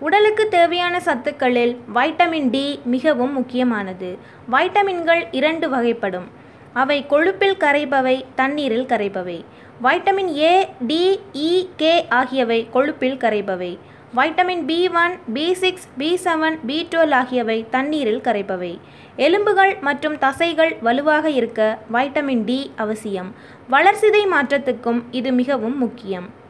உடலுக்கு தேவையான சத்துக்களில் vitamin D மிகவும் முக்கியமானது. வைட்டமின்கள் இரண்டு வகைப்படும். அவை கொழுப்பில் கரைபவை தண்ணீரில் கரைபவை. Vitamin A D E K ஆகியவை கொழுப்பில் கரைபவை. Vitamin B one B six B seven B twelve ஆகியவை தண்ணீரில் கரைபவை. எலும்புகள் மற்றும் தசைகள் வலுவாக இருக்க வைட்டமின் டி அவசியம். வளர்சிதை மாற்றத்துக்கும் இது மிகவும் முக்கியம்.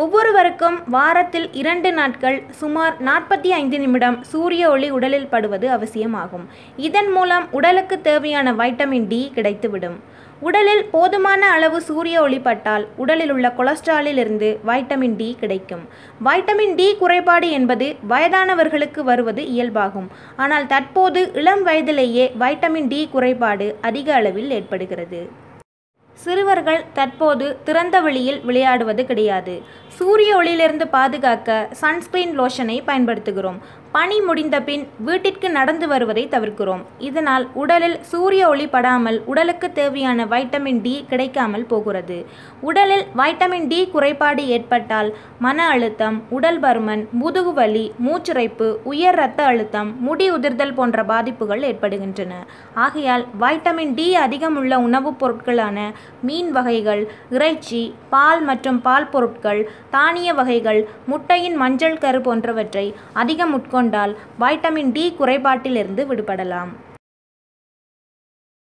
ஒவ்வொருவருக்கும் வாரத்தில் இரண்டு நாட்கள் சுமார் நாற்பத்தி ஐந்து நிமிடம் சூரிய ஒளி உடலில் படுவது அவசியமாகும். இதன் மூலம் உடலுக்கு தேவையான வைட்டமின் டி கிடைத்துவிடும். உடலில் போதுமான அளவு சூரிய ஒளிப்பட்டால் உடலில் உள்ள கொலஸ்ட்ராலில் இருந்து வைட்டமின் டி கிடைக்கும். வைட்டமின் டி குறைபாடு என்பது வயதானவர்களுக்கு வருவது இயல்பாகும். ஆனால் தற்போது இளம் வயதிலேயே வைட்டமின் டி குறைபாடு அதிக அளவில் ஏற்படுகிறது. சிறுவர்கள் தற்போது திறந்த வெளியில் விளையாடுவது கிடையாது. சூரிய ஒளியிலிருந்து பாதுகாக்க சன்ஸ்கிரீன் லோஷனை பயன்படுத்துகிறோம். பனி முடிந்த பின் வீட்டிற்கு நடந்து வருவதை தவிர்க்கிறோம். இதனால் உடலில் சூரிய ஒளி படாமல் உடலுக்கு தேவையான வைட்டமின் டி கிடைக்காமல் போகிறது. உடலில் வைட்டமின் டி குறைபாடு ஏற்பட்டால் மன அழுத்தம் உடல் பருமன் முதுகுவலி மூச்சுரைப்பு உயர் இரத்த அழுத்தம் முடி உதிர்தல் போன்ற பாதிப்புகள் ஏற்படுகின்றன. ஆகையால் வைட்டமின் டி அதிகமுள்ள உணவுப் பொருட்களான மீன் வகைகள் இறைச்சி பால் மற்றும் பால் பொருட்கள் தானிய வகைகள் முட்டையின் மஞ்சள் கரு போன்றவற்றை அதிகம் உட்கொண்டால் வைட்டமின் டி குறைபாட்டிலிருந்து விடுபடலாம்.